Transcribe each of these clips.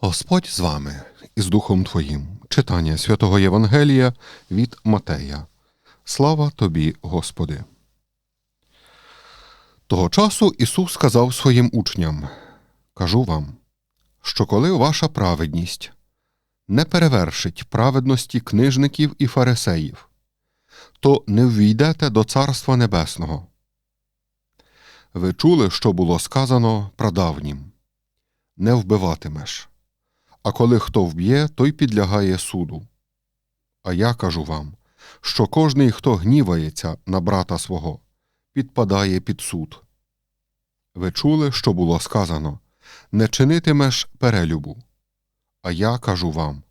Господь з вами і з Духом Твоїм. Читання святого Євангелія від Матея. Слава тобі, Господи. Того часу Ісус сказав своїм учням: Кажу вам, що коли ваша праведність не перевершить праведності книжників і фарисеїв, то не ввійдете до Царства Небесного. Ви чули, що було сказано прадавнім не вбиватимеш. А коли хто вб'є, той підлягає суду. А я кажу вам, що кожний, хто гнівається на брата свого, підпадає під суд. Ви чули, що було сказано не чинитимеш перелюбу. А я кажу вам,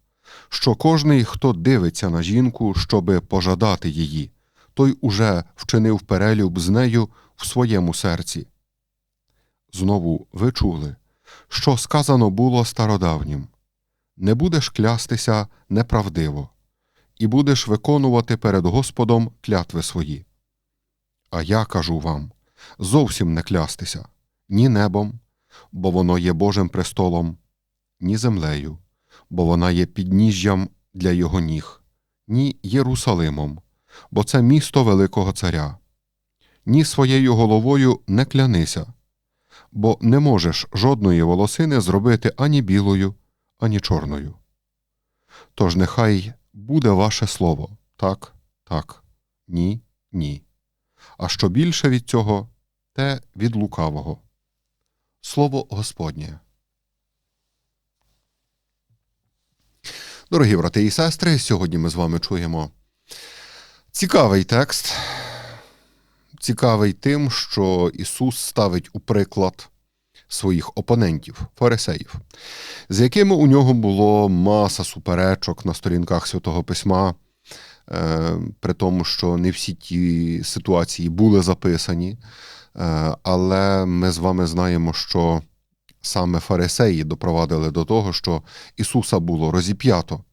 що кожний, хто дивиться на жінку, щоби пожадати її, той уже вчинив перелюб з нею в своєму серці. Знову ви чули, що сказано було стародавнім не будеш клястися неправдиво, і будеш виконувати перед Господом клятви свої. А я кажу вам зовсім не клястися ні небом, бо воно є Божим престолом, ні землею, бо вона є підніжжям для його ніг, ні Єрусалимом, бо це місто Великого Царя. Ні своєю головою не клянися, бо не можеш жодної волосини зробити ані білою, ані чорною. Тож нехай буде ваше слово так, так, ні, ні. А що більше від цього, те від лукавого. Слово Господнє. Дорогі брати і сестри, сьогодні ми з вами чуємо цікавий текст, цікавий тим, що Ісус ставить у приклад своїх опонентів, фарисеїв, з якими у нього було маса суперечок на сторінках святого письма, е, при тому, що не всі ті ситуації були записані. Е, але ми з вами знаємо, що саме фарисеї допровадили до того, що Ісуса було розіп'ято.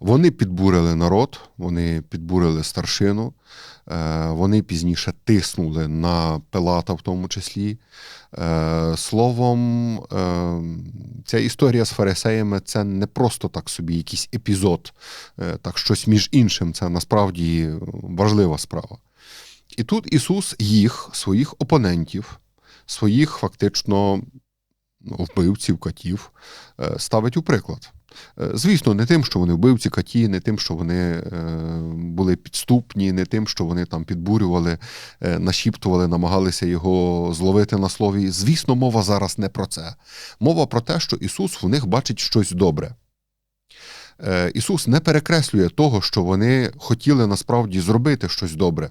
Вони підбурили народ, вони підбурили старшину, е, вони пізніше тиснули на Пилата, в тому числі. Е, словом, е, ця історія з фарисеями це не просто так собі якийсь епізод, так щось між іншим, це насправді важлива справа. І тут Ісус їх, своїх опонентів, своїх фактично вбивців, катів, ставить у приклад. Е, звісно, не тим, що вони вбивці каті, не тим, що вони е, були підступні, не тим, що вони там підбурювали, е, нашіптували, намагалися його зловити на слові. Звісно, мова зараз не про це. Мова про те, що Ісус в них бачить щось добре. Ісус не перекреслює того, що вони хотіли насправді зробити щось добре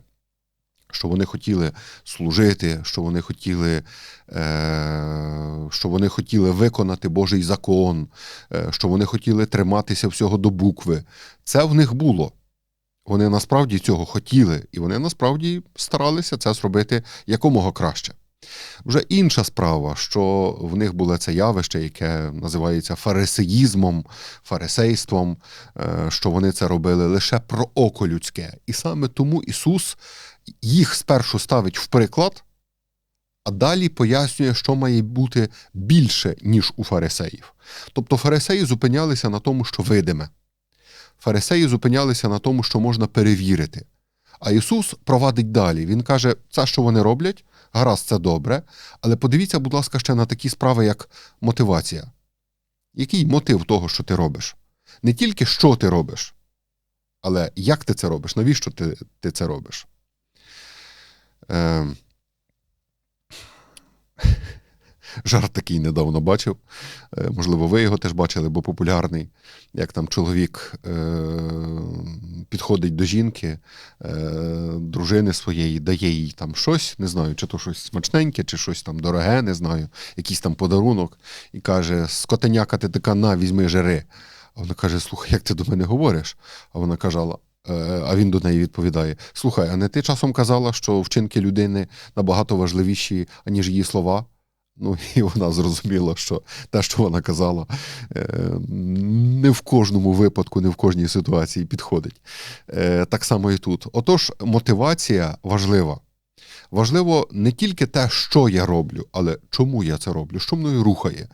що вони хотіли служити, що вони хотіли е, що вони хотіли виконати Божий закон, е, що вони хотіли триматися всього до букви. Це в них було. Вони насправді цього хотіли, і вони насправді старалися це зробити якомога краще. Вже інша справа, що в них було це явище, яке називається фарисеїзмом, фарисейством, е, що вони це робили лише про око людське. І саме тому Ісус їх спершу ставить в приклад, а далі пояснює, що має бути більше, ніж у фарисеїв. Тобто фарисеї зупинялися на тому, що видиме. Фарисеї зупинялися на тому, що можна перевірити. А Ісус провадить далі. Він каже, це, що вони роблять, гаразд, це добре. Але подивіться, будь ласка, ще на такі справи, як мотивація. Який мотив того, що ти робиш? Не тільки що ти робиш, але як ти це робиш, навіщо ти, ти це робиш? Е, Жарт такий недавно бачив. Е, можливо, ви його теж бачили, бо популярний. Як там чоловік е, підходить до жінки, е, дружини своєї, дає їй там щось, не знаю, чи то щось смачненьке, чи щось там дороге, не знаю, якийсь там подарунок, і каже: Скотеняка ти така на, візьми жири. А вона каже: Слухай, як ти до мене говориш? А вона казала: а він до неї відповідає: Слухай, а не ти часом казала, що вчинки людини набагато важливіші, аніж її слова? Ну, і вона зрозуміла, що те, що вона казала, е, не в кожному випадку, не в кожній ситуації підходить. Е, так само і тут. Отож, мотивація важлива. Важливо не тільки те, що я роблю, але чому я це роблю, що мною рухає,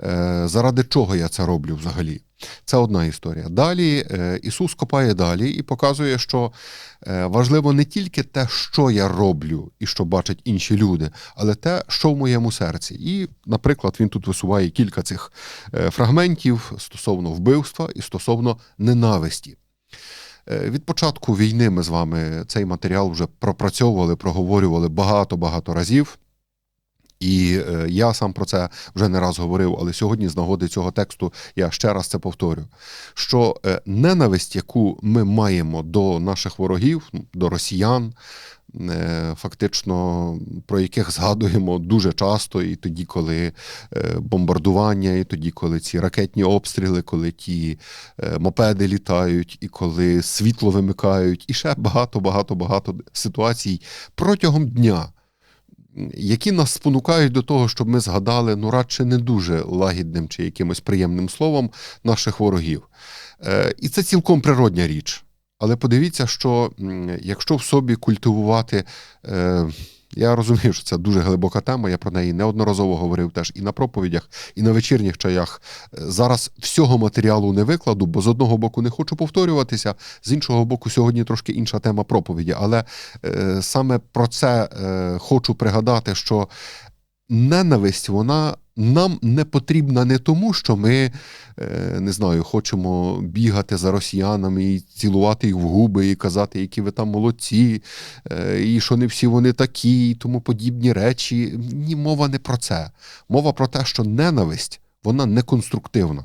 е, заради чого я це роблю взагалі. Це одна історія. Далі е, Ісус копає далі і показує, що е, важливо не тільки те, що я роблю і що бачать інші люди, але те, що в моєму серці. І, наприклад, він тут висуває кілька цих фрагментів стосовно вбивства і стосовно ненависті. Від початку війни ми з вами цей матеріал вже пропрацьовували, проговорювали багато-багато разів. І е, я сам про це вже не раз говорив, але сьогодні, з нагоди цього тексту, я ще раз це повторю: що е, ненависть, яку ми маємо до наших ворогів, до росіян, е, фактично про яких згадуємо дуже часто, і тоді, коли бомбардування, і тоді, коли ці ракетні обстріли, коли ті мопеди літають, і коли світло вимикають, і ще багато, багато, багато ситуацій протягом дня які нас спонукають до того, щоб ми згадали ну радше не дуже лагідним чи якимось приємним словом наших ворогів. Е, і це цілком природня річ. Але подивіться, що якщо в собі культивувати е, я розумію, що це дуже глибока тема. Я про неї неодноразово говорив теж і на проповідях, і на вечірніх чаях. Зараз всього матеріалу не викладу, бо з одного боку не хочу повторюватися, з іншого боку, сьогодні трошки інша тема проповіді. Але е, саме про це е, хочу пригадати, що ненависть, вона нам не потрібна не тому, що ми е, не знаю, хочемо бігати за росіянами і цілувати їх в губи, і казати, які ви там молодці, е, і що не всі вони такі, і тому подібні речі. Ні, мова не про це. Мова про те, що ненависть вона не конструктивна.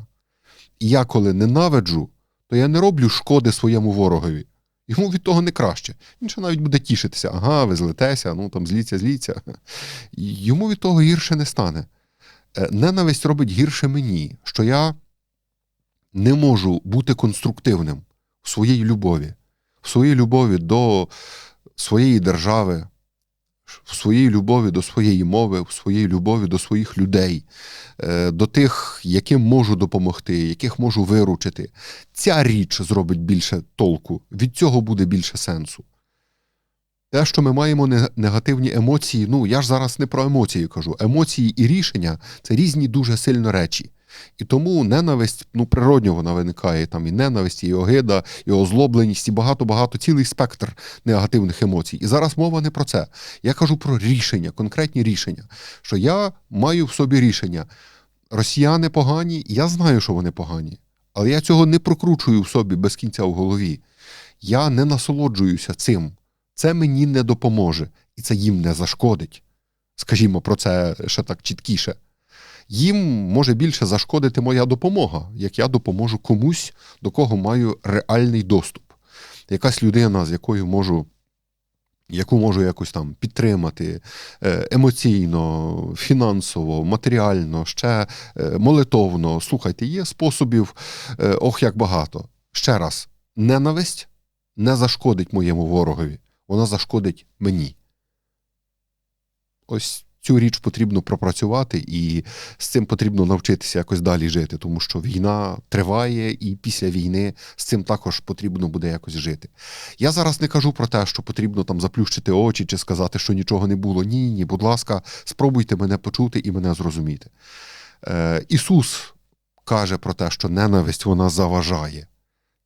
І я коли ненавиджу, то я не роблю шкоди своєму ворогові. Йому від того не краще. Він ще навіть буде тішитися, ага, ви злетеся, ну там зліться, зліться. Йому від того гірше не стане. Е, ненависть робить гірше мені, що я не можу бути конструктивним в своїй любові, в своїй любові до своєї держави, в своїй любові до своєї мови, в своїй любові до своїх людей, е, до тих, яким можу допомогти, яких можу виручити. Ця річ зробить більше толку, від цього буде більше сенсу. Те, що ми маємо негативні емоції, ну я ж зараз не про емоції кажу. Емоції і рішення це різні дуже сильно речі. І тому ненависть, ну, природньо вона виникає там і ненависть, і огида, і озлобленість, і багато-багато цілий спектр негативних емоцій. І зараз мова не про це. Я кажу про рішення, конкретні рішення. Що я маю в собі рішення. Росіяни погані, я знаю, що вони погані, але я цього не прокручую в собі без кінця в голові. Я не насолоджуюся цим. Це мені не допоможе, і це їм не зашкодить. Скажімо про це ще так чіткіше. Їм може більше зашкодити моя допомога, як я допоможу комусь, до кого маю реальний доступ. Якась людина, з якою можу. Яку можу якось там підтримати е, емоційно, фінансово, матеріально, ще е, молитовно. Слухайте, є способів, е, ох, як багато. Ще раз, ненависть не зашкодить моєму ворогові вона зашкодить мені. Ось цю річ потрібно пропрацювати, і з цим потрібно навчитися якось далі жити, тому що війна триває, і після війни з цим також потрібно буде якось жити. Я зараз не кажу про те, що потрібно там заплющити очі чи сказати, що нічого не було. Ні, ні, будь ласка, спробуйте мене почути і мене зрозуміти. Е, Ісус каже про те, що ненависть вона заважає.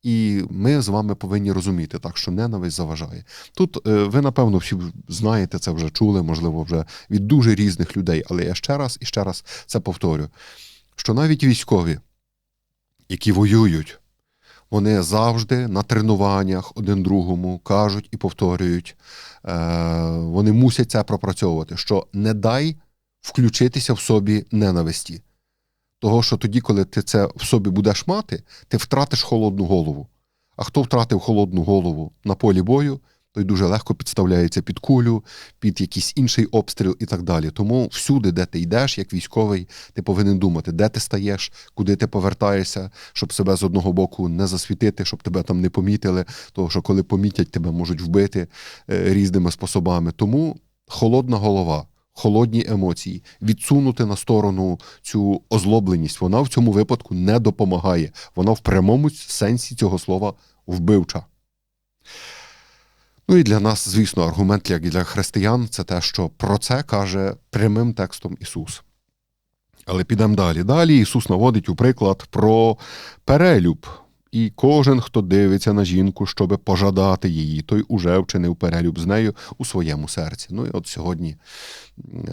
І ми з вами повинні розуміти, так що ненависть заважає. Тут е, ви, напевно, всі знаєте, це вже чули, можливо, вже від дуже різних людей. Але я ще раз і ще раз це повторю: що навіть військові, які воюють, вони завжди на тренуваннях один другому кажуть і повторюють, е, вони мусять це пропрацьовувати, що не дай включитися в собі ненависті. Того, що тоді, коли ти це в собі будеш мати, ти втратиш холодну голову. А хто втратив холодну голову на полі бою, той дуже легко підставляється під кулю, під якийсь інший обстріл і так далі. Тому всюди, де ти йдеш, як військовий, ти повинен думати, де ти стаєш, куди ти повертаєшся, щоб себе з одного боку не засвітити, щоб тебе там не помітили. Тому що коли помітять, тебе можуть вбити е, різними способами. Тому холодна голова, холодні емоції, відсунути на сторону цю озлобленість. Вона в цьому випадку не допомагає. Вона в прямому сенсі цього слова вбивча. Ну і для нас, звісно, аргумент, як і для християн, це те, що про це каже прямим текстом Ісус. Але підемо далі. Далі Ісус наводить у приклад про перелюб. І кожен, хто дивиться на жінку, щоб пожадати її, той уже вчинив перелюб з нею у своєму серці. Ну і от сьогодні,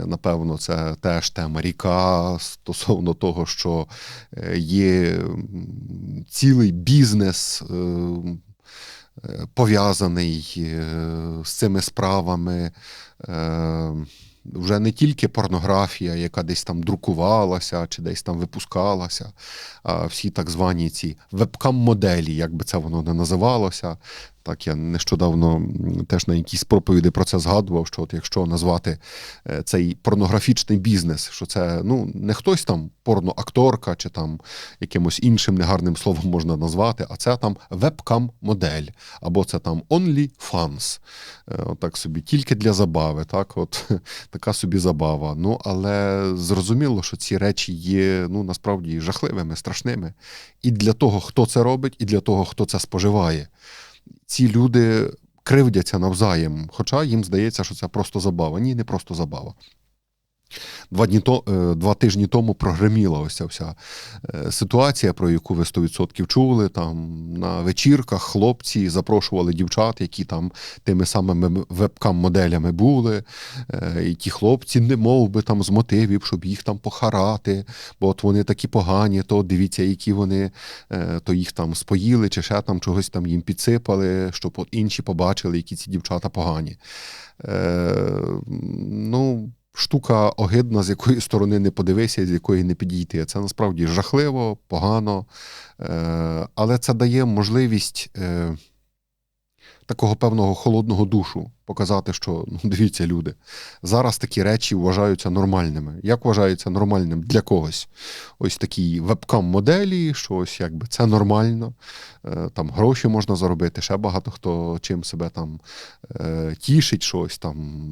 напевно, це теж тема ріка стосовно того, що е, є цілий бізнес. Е, пов'язаний е, з цими справами вже не тільки порнографія, яка десь там друкувалася чи десь там випускалася, а всі так звані ці вебкам-моделі, як би це воно не називалося, так, я нещодавно теж на якійсь проповіді про це згадував, що от якщо назвати е, цей порнографічний бізнес, що це ну, не хтось там порноакторка чи там якимось іншим негарним словом можна назвати, а це там вебкам-модель, або це там OnlyFans. Е, отак собі, тільки для забави. так, от Така собі забава. Ну, Але зрозуміло, що ці речі є ну, насправді жахливими, страшними. І для того, хто це робить, і для того, хто це споживає ці люди кривдяться навзаєм, хоча їм здається, що це просто забава. Ні, не просто забава. Два дні то, е, два тижні тому прогреміла ось ця вся е, ситуація, про яку ви 100% чули. Там на вечірках хлопці запрошували дівчат, які там тими самими вебкам-моделями були. Е, і ті хлопці не мов би там з мотивів, щоб їх там похарати, бо от вони такі погані, то дивіться, які вони, то їх там споїли, чи ще там чогось там їм підсипали, щоб інші побачили, які ці дівчата погані. Ну, штука огидна, з якої сторони не подивися, з якої не підійти. Це насправді жахливо, погано, е, але це дає можливість е, такого певного холодного душу показати, що ну, дивіться, люди, зараз такі речі вважаються нормальними. Як вважаються нормальним для когось? Ось такі вебкам-моделі, що ось якби це нормально, е, там гроші можна заробити, ще багато хто чим себе там тішить, щось там.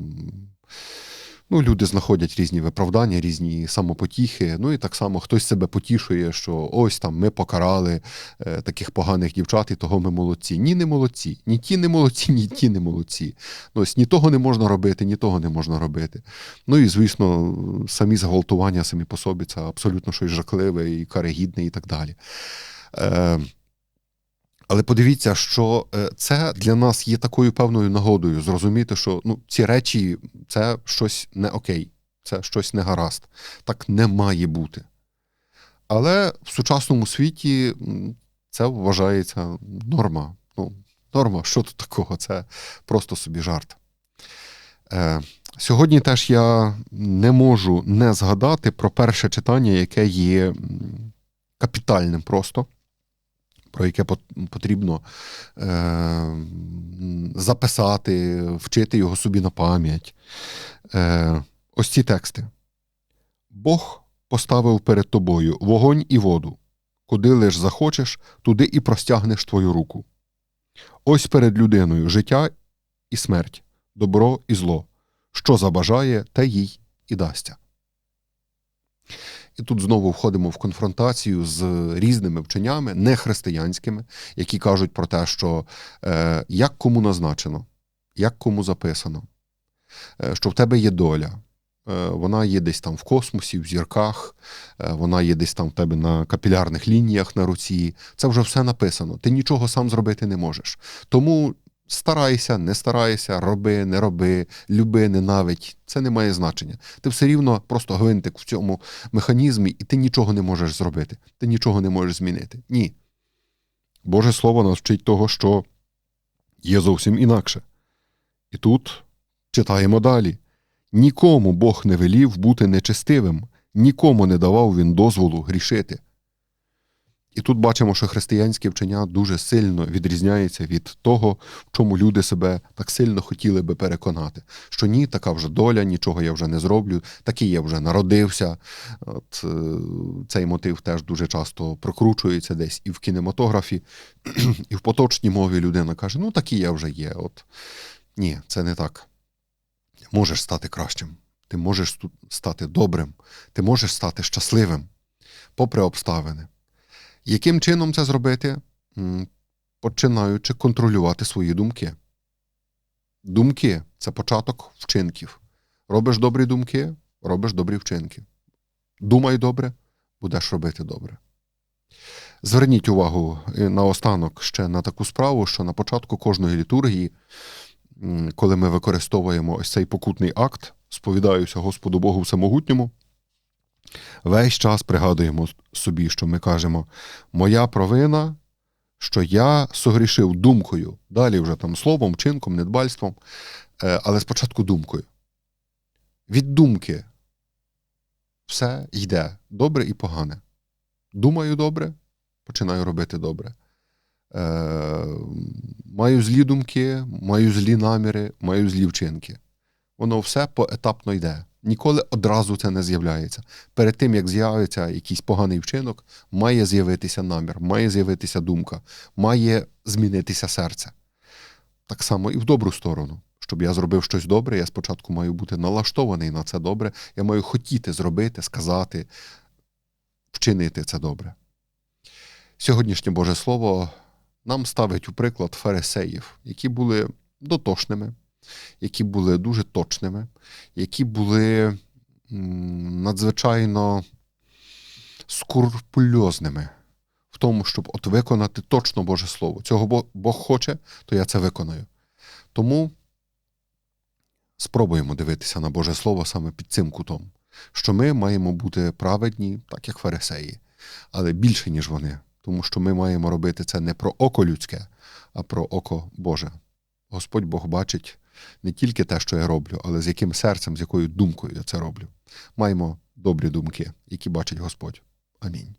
Ну, Люди знаходять різні виправдання, різні самопотіхи. Ну і так само хтось себе потішує, що ось там ми покарали е, таких поганих дівчат, і того ми молодці. Ні, не молодці. Ні ті не молодці, ні ті не молодці. Ну, ось Ні того не можна робити, ні того не можна робити. Ну і звісно, самі зґвалтування самі по собі це абсолютно щось жахливе і карегідне, і так далі. Е, але подивіться, що е, це для нас є такою певною нагодою зрозуміти, що ну, ці речі це щось не окей, це щось не гаразд. Так не має бути. Але в сучасному світі це вважається норма. Ну, Норма, що тут такого? Це просто собі жарт. Е, Сьогодні теж я не можу не згадати про перше читання, яке є капітальним просто про яке потрібно е, записати, вчити його собі на пам'ять. Е, Ось ці тексти. Бог поставив перед тобою вогонь і воду. Куди лиш захочеш, туди і простягнеш твою руку. Ось перед людиною життя і смерть, добро і зло. Що забажає, те їй і дасться. І тут знову входимо в конфронтацію з різними вченнями, нехристиянськими, які кажуть про те, що е, як кому назначено, як кому записано, е, що в тебе є доля. Е, вона є десь там в космосі, в зірках, е, вона є десь там в тебе на капілярних лініях на руці. Це вже все написано. Ти нічого сам зробити не можеш. Тому Старайся, не старайся, роби, не роби, люби, ненавидь. Це не має значення. Ти все рівно просто гвинтик в цьому механізмі, і ти нічого не можеш зробити. Ти нічого не можеш змінити. Ні. Боже Слово нас вчить того, що є зовсім інакше. І тут читаємо далі: нікому Бог не велів бути нечестивим, нікому не давав він дозволу грішити. І тут бачимо, що християнське вчення дуже сильно відрізняється від того, в чому люди себе так сильно хотіли би переконати. Що ні, така вже доля, нічого я вже не зроблю, такий я вже народився. От, е, Цей мотив теж дуже часто прокручується десь і в кінематографі, і в поточній мові людина каже: ну такий я вже є. От Ні, це не так. Можеш стати кращим. ти можеш стати добрим, ти можеш стати щасливим, попри обставини. Яким чином це зробити? Починаючи контролювати свої думки. Думки це початок вчинків. Робиш добрі думки, робиш добрі вчинки. Думай добре, будеш робити добре. Зверніть увагу е, наостанок ще на таку справу, що на початку кожної літургії, коли ми використовуємо ось цей покутний акт, сповідаюся Господу Богу Всемогутньому, весь час пригадуємо собі, що ми кажемо: Моя провина, що я согрішив думкою, далі вже там словом, чинком, недбальством, е, але спочатку думкою. Від думки все йде добре і погане. Думаю добре, починаю робити добре. Е, маю злі думки, маю злі наміри, маю злі вчинки. Воно все поетапно йде. Ніколи одразу це не з'являється. Перед тим, як з'явиться якийсь поганий вчинок, має з'явитися намір, має з'явитися думка, має змінитися серце. Так само і в добру сторону. Щоб я зробив щось добре, я спочатку маю бути налаштований на це добре. Я маю хотіти зробити, сказати, вчинити це добре. Сьогоднішнє Боже Слово нам ставить у приклад фарисеїв, які були дотошними, які були дуже точними, які були надзвичайно скрупульозними в тому, щоб от виконати точно Боже Слово. Цього Бог хоче, то я це виконую. Тому спробуємо дивитися на Боже Слово саме під цим кутом, що ми маємо бути праведні, так як фарисеї, але більше, ніж вони, тому що ми маємо робити це не про око людське, а про око Боже. Господь Бог бачить не тільки те, що я роблю, але з яким серцем, з якою думкою я це роблю. Маємо добрі думки, які бачить Господь. Амінь.